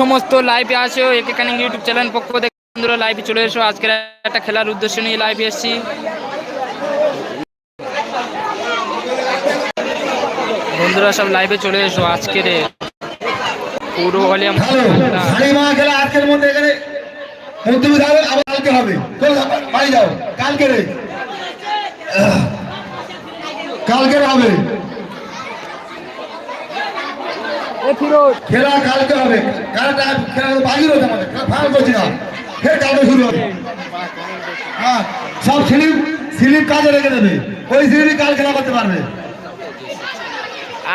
সমস্ত লাইভে আছে এখানে ইউটিউব চ্যানেল পক্ষ থেকে বন্ধুরা লাইভে চলে এসো। আজকের একটা খেলার উদ্দেশ্য নিয়ে লাইভে এসেছি। বন্ধুরা সব লাইভে চলে এসো আজকের পুরো কালকে হবে। হবে। খেলা কালকে হবে। খেলাটা খেলা বাকি রয়েছে আমাদের। খেলা ফাইনাল করছি না। ফের কালকে শুরু হবে। হ্যাঁ সব স্লিপ স্লিপ কাজে রেখে দেবে। ওই স্লিপ কাল খেলা করতে পারবে।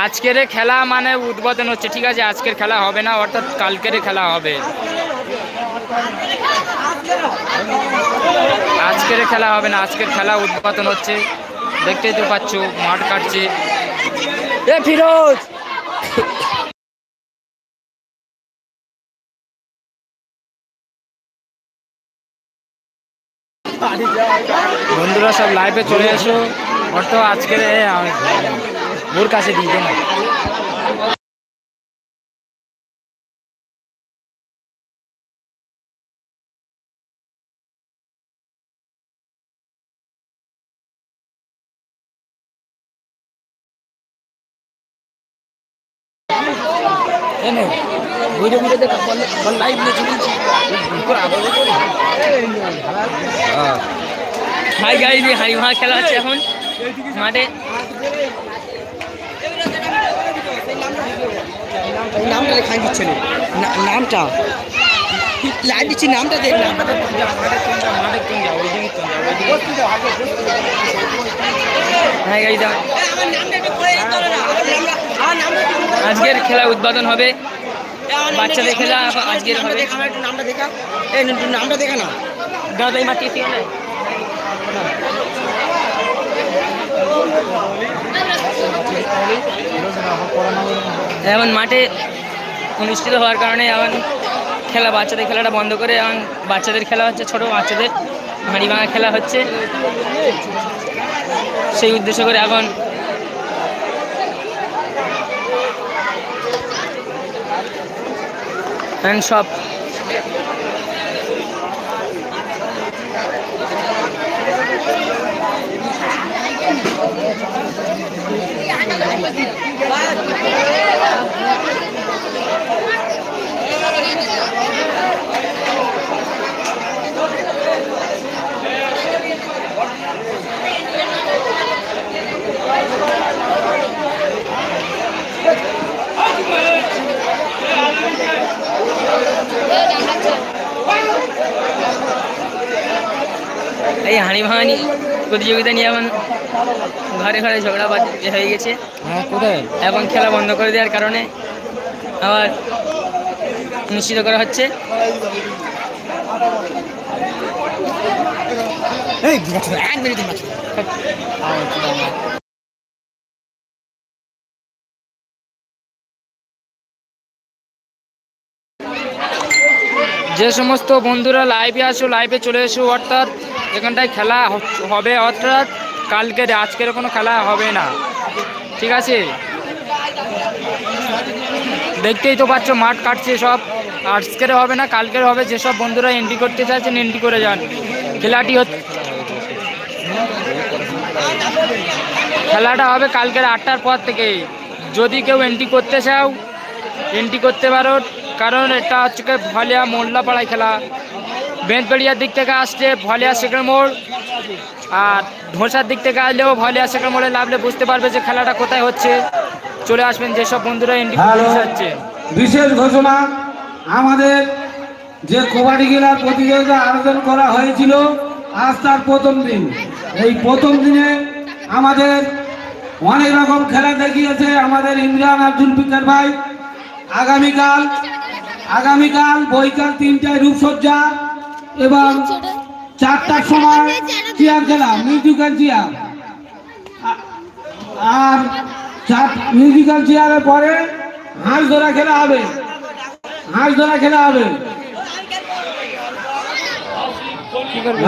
আজকের খেলা মানে উদ্বোধন হচ্ছে। ঠিক আছে আজকের খেলা হবে না অর্থাৎ কালকের খেলা হবে। আজকের খেলা হবে না আজকের খেলা উদ্বোধন হচ্ছে। দেখতেই তো পাচ্ছ মাঠ কাটছে। এ ফিরোজ! বন্ধুরা সব লাইভে চলে আজকের এ, আমি- ওর কাছে দিয়ে না নিয়ে হাই ভাঙা খেলা হচ্ছে এখন মাঠে নামটা দিচ্ছে নামটা লাইভ দিচ্ছি নামটা দেখ হ্যাঁ আজকের খেলা উদ্বোধন হবে বাচ্চাদের দেখ, খেলা আজকের হবে। নামটা দেখা। এই নামটা দেখা না। মাটি দিয়ে না এখন মাঠে অনুষ্ঠিত হওয়ার কারণে এখন খেলা বাচ্চাদের খেলাটা বন্ধ করে এখন বাচ্চাদের খেলা হচ্ছে ছোট বাচ্চাদের হাঁড়ি ভাঙা খেলা হচ্ছে। সেই উদ্দেশ্য করে এখন এখন সব এই হানি ভাঙানি প্রতিযোগিতা নিয়ে এখন ঘরে ঘরে ঝগড়া হয়ে গেছে। এবং এখন খেলা বন্ধ করে দেওয়ার কারণে আবার নিশ্চিত করা হচ্ছে। এই এক মিনিট যে সমস্ত বন্ধুরা লাইভে আসো লাইভে চলে এসো, অর্থাৎ এখানটায় খেলা হবে, অর্থাৎ কালকের আজকের কোনো খেলা হবে না। ঠিক আছে? দেখতেই তো পাচ্ছ, মাঠ কাটছে সব। আজকের হবে না, কালকের হবে, যেসব বন্ধুরা এন্ট্রি করতে চাইছেন এন্ট্রি করে যান। খেলাটি খেলাটা হবে কালকের আটটার পর থেকে যদি কেউ এন্ট্রি করতে চাও এন্ট্রি করতে পারো। কারণ এটা হচ্ছে কি ভলিয়া মোল্লাপাড়ায় খেলা। বেঁতবেড়িয়ার দিক থেকে আসছে ভলিয়া সেকেন্ড মোড়। আর ধোসার দিক থেকে আসলেও ভলিয়া সেকেন্ড মোড়ে লাভলে বুঝতে পারবে যে খেলাটা কোথায় হচ্ছে। চলে আসবেন যেসব বন্ধুরা হ্যালো বিশেষ ঘোষণা আমাদের যে কবাডি খেলার প্রতিযোগিতা আয়োজন করা হয়েছিল আজ তার প্রথম দিন। এই প্রথম দিনে আমাদের অনেক রকম খেলা দেখিয়েছে আমাদের ইমরান আর জুলফিকার ভাই। আগামীকাল আগামীকাল বৈকাল তিনটায় রূপসজ্জা এবং চারটার সময় চেয়ার খেলা মিউজিক্যাল চেয়ার আর চার মিউজিক্যাল চেয়ারের পরে হাঁস ধরা খেলা হবে। হাঁস ধরা খেলা হবে।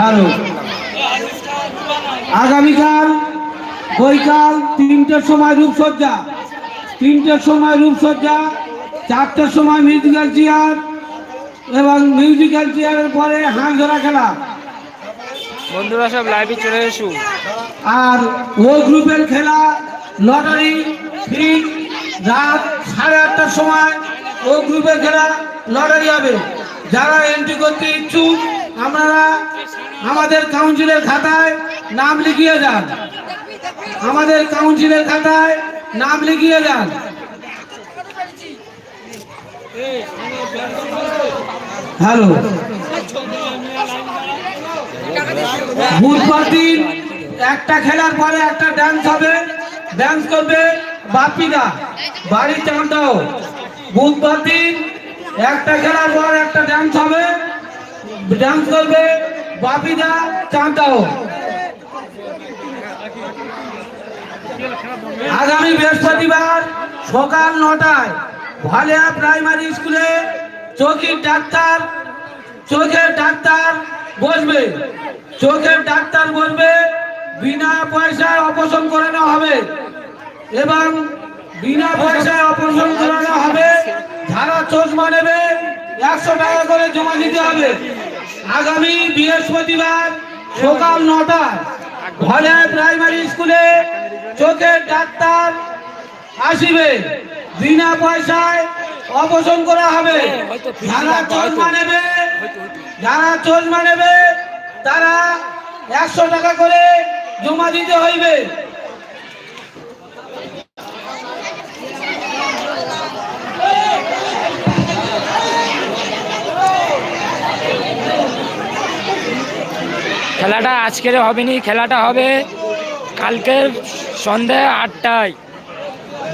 ভালো। আগামীকাল বৈকাল তিনটের সময় রূপসজ্জা। তিনটের সময় রূপসজ্জা। চারটের সময় মিউজিক্যাল চেয়ার এবং মিউজিক্যাল চেয়ারের পরে হাঁস ধরা খেলা। বন্ধুরা সব লাইভে চলে এসু। আর ও গ্রুপের খেলা লটারি ঠিক রাত সাড়ে আটটার সময় ও গ্রুপের খেলা লটারি হবে। যারা এন্ট্রি করতে ইচ্ছুক আপনারা আমাদের কাউন্সিলের খাতায় নাম লিখিয়ে যান। আমাদের কাউন্সিলের খাতায় নাম লিখিয়ে যান। হ্যালো। বুধবার দিন একটা খেলার পরে একটা ডান্স হবে। ডান্স করবে বাপিদা বাড়ির চাঁদাও বুধবার দিন একটা খেলার পর একটা ডান্স হবে। ডান্স করবে বাপিদা চাঁদাও আগামী বৃহস্পতিবার সকাল নটায় ভালিয়া প্রাইমারি স্কুলে চৌকির ডাক্তার, চোখের ডাক্তার বসবে। চোখের ডাক্তার বসবে, বিনা পয়সায় অপারেশন করানো হবে। এবং বিনা পয়সায় অপারেশন করানো হবে যারা চশমা নেবে, একশো টাকা করে জমা দিতে হবে। আগামী বৃহস্পতিবার সকাল নটায় ভালিয়া প্রাইমারি স্কুলে চোখের ডাক্তার আসিবে। বিনা পয়সায় অপারেশন করা হবে। যারা চশমা নেবে যারা চশমা নেবে তারা একশো টাকা করে জমা দিতে হইবে। খেলাটা আজকের হবে নি খেলাটা হবে কালকের সন্ধে আটটায়।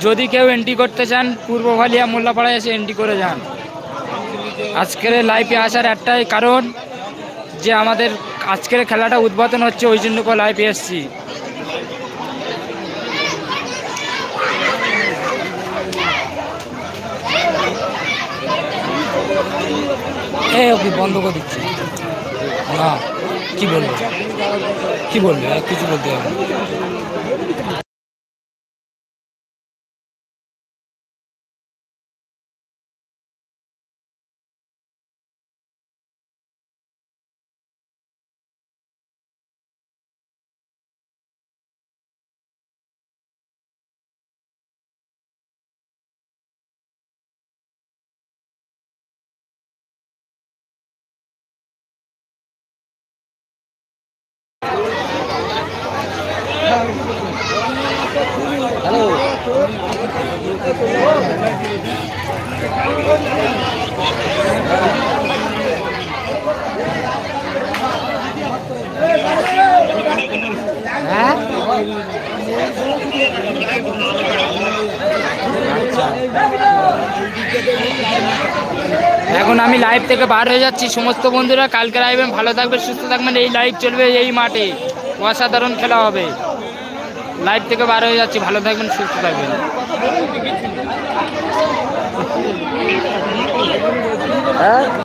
যদি কেউ এন্ট্রি করতে চান, পূর্ব ভালিয়া মোল্লাপাড়ায় এসে এন্ট্রি করে যান। আজকের লাইভে আসার একটাই কারণ যে আমাদের আজকের খেলাটা উদ্বোধন হচ্ছে, ওই জন্য করে লাইভে এসছি। বন্ধ করে দিচ্ছে। না, কি বলব? কি বলবে? কিছু বলতে হবে এখন আমি লাইভ থেকে বার হয়ে যাচ্ছি। সমস্ত বন্ধুরা, কালকে লাইভে ভালো থাকবে সুস্থ থাকবেন। এই লাইভ চলবে এই মাঠে। অসাধারণ খেলা হবে। লাইভ থেকে বার হয়ে যাচ্ছি ভালো থাকবেন সুস্থ থাকবেন।